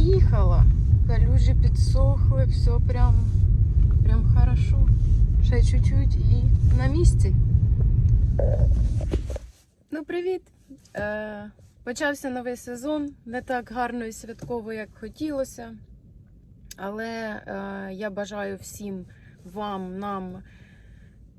приїхала. Калюжі підсохли, все прям, прям хорошо. Ще чуть-чуть і на місці. Ну, привіт! Е, почався новий сезон. Не так гарно і святково, як хотілося. Але е, я бажаю всім вам, нам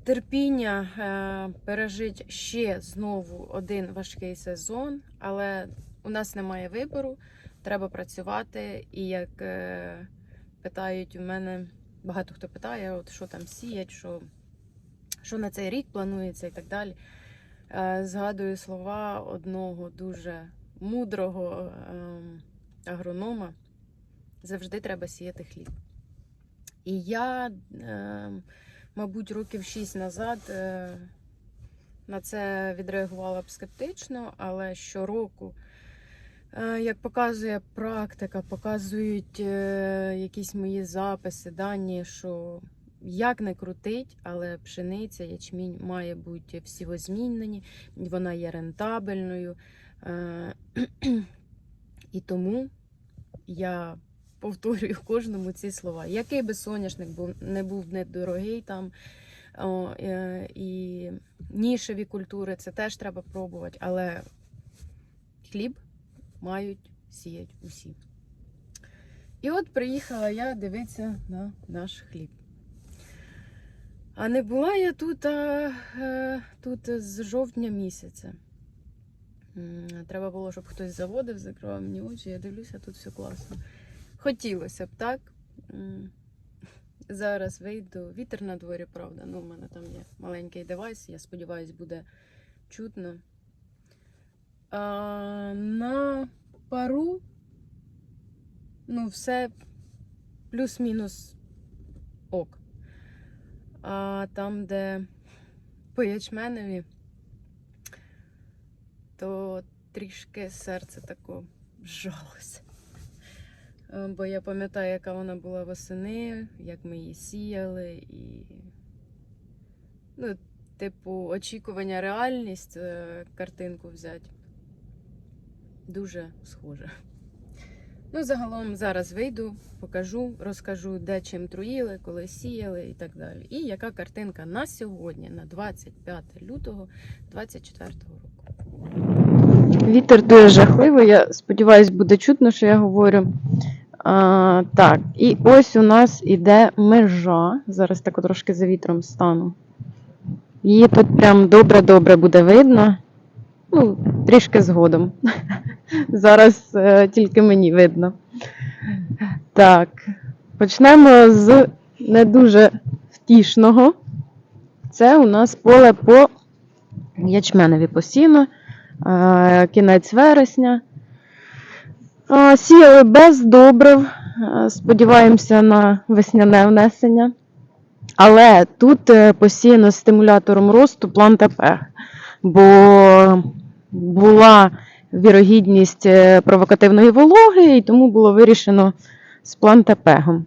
терпіння е, пережити ще знову один важкий сезон. Але у нас немає вибору, треба працювати. І як е, питають у мене, багато хто питає, от що там сіять, що, що на цей рік планується і так далі. Е, згадую слова одного дуже мудрого ем, агронома. Завжди треба сіяти хліб. І я, ем, мабуть, років 6 назад е, на це відреагувала б скептично, але щороку, як показує практика, показують е, якісь мої записи, дані, що як не крутить, але пшениця, ячмінь має бути всівозмінені, вона є рентабельною. Е, І тому я повторюю кожному ці слова. Який би соняшник був, не був недорогий там, е, і нішеві культури, це теж треба пробувати, але хліб мають сіять усі. І от приїхала я дивитися на наш хліб. А не була я тут, а, е, тут з жовтня місяця. Треба було, щоб хтось заводив, закривав мені очі. Я дивлюся, тут все класно. Хотілося б, так? Зараз вийду. Вітер на дворі, правда. Ну, у мене там є маленький девайс, я сподіваюся, буде чутно. А, на пару, ну, все плюс-мінус ок. А там, де по ячменеві, то трішки серце тако зжалося. Е, Бо я пам'ятаю, яка вона була восени, як ми її сіяли, і, ну, типу, очікування, реальність, е, картинку взяти. Дуже схоже. Ну, загалом зараз вийду, покажу, розкажу, де чим труїли, коли сіяли і так далі. І яка картинка на сьогодні, на 25 лютого 2024 року. Вітер дуже жахливий. Я сподіваюся, буде чутно, що я говорю. А, так, і ось у нас іде межа. Зараз так трошки за вітром стану. Її тут прям добре-добре буде видно. Ну, трішки згодом. Зараз е, тільки мені видно. Так, почнемо з не дуже втішного. Це у нас поле по ячменеві посіно, е, кінець вересня. Е, Сіяли без добрив, е, сподіваємося на весняне внесення. Але тут е, посіяно стимулятором росту плантапег, бо була вірогідність е, провокативної вологи, і тому було вирішено з плантапегом.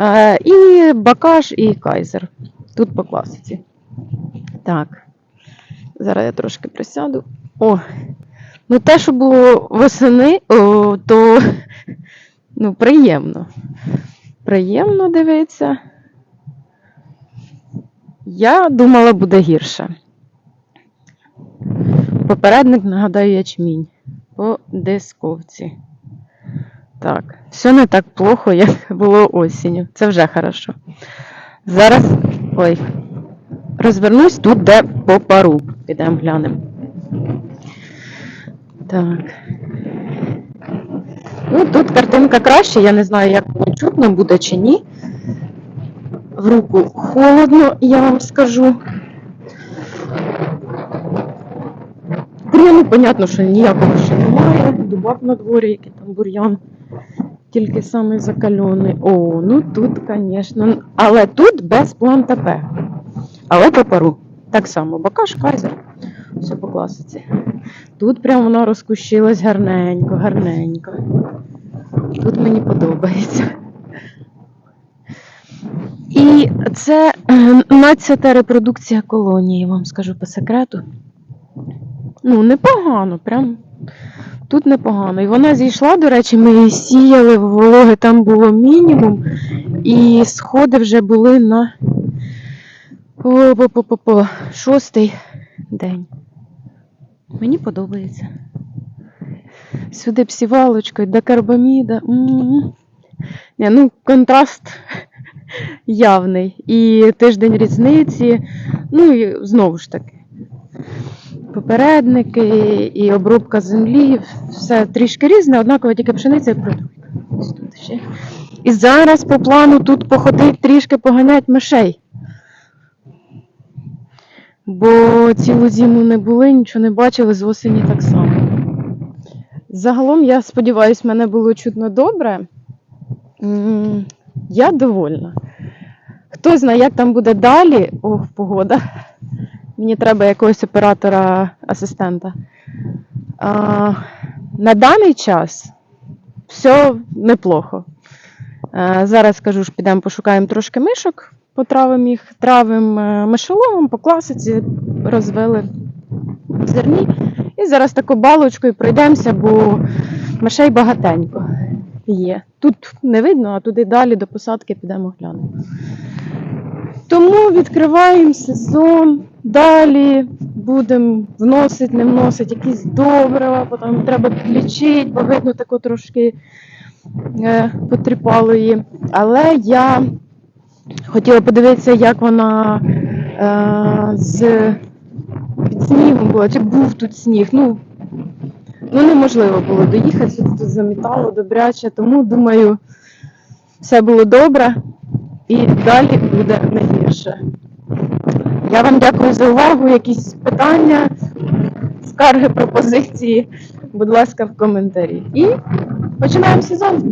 Е, І бакаш, і кайзер. Тут по класиці. Так. Зараз я трошки присяду. О, ну те, що було восени, о, то ну, приємно. Приємно дивитися. Я думала, буде гірше. Попередник, нагадаю, ячмінь по дисковці. Так, все не так плохо, як було осінню. Це вже хорошо. Зараз. Ой. Розвернусь тут, де по пару. Підемо глянемо. Так. Ну, тут картинка краще, я не знаю, як воно чутно буде чи ні. В руку холодно, я вам скажу. Бур'яну, понятно, що ніякого ще немає. Дубак на дворі, який там бур'ян. Тільки самий закальоний. О, ну тут, звісно. Але тут без плантапе. Але по пару. Так само, бакаш, кайзер. Все по класиці. Тут прям воно розкущилось гарненько, гарненько. Тут мені подобається. І це е, 12 репродукція колонії, вам скажу по секрету. Ну, непогано, прям Тут непогано. І вона зійшла, до речі, ми її сіяли, вологи там було мінімум, і сходи вже були на О-по-по-по-по. шостий день. Мені подобається. Сюди б сівалочкою, до карбаміда. Ні, ну, контраст явний. І тиждень різниці. Ну і знову ж таки. Попередники і обробка землі, все трішки різне, однаково тільки пшениця і продукт. І зараз по плану тут походить трішки поганять мишей. Бо цілу зиму не були, нічого не бачили, з осені так само. Загалом, я сподіваюся, мене було чутно добре. Я довольна. Хто знає, як там буде далі. Ох, погода. Мені треба якогось оператора-асистента. На даний час все неплохо. Зараз скажу ж, підемо пошукаємо трошки мишок, потравимо їх, травим е, мишоловом по класиці, розвели в зерні. І зараз таку балочкою пройдемося, бо мишей багатенько є. Тут не видно, а туди далі до посадки підемо глянемо. Тому відкриваємо сезон, далі будемо вносити, не вносити якісь добрива, потім треба підлічити, бо видно тако трошки е, її. Але я хотіла подивитися, як вона е, з під снігом була, чи був тут сніг. Ну, ну неможливо було доїхати, тут замітало добряче, тому думаю, все було добре і далі буде не гірше. Я вам дякую за увагу. Якісь питання, скарги, пропозиції, будь ласка, в коментарі. І починаємо сезон.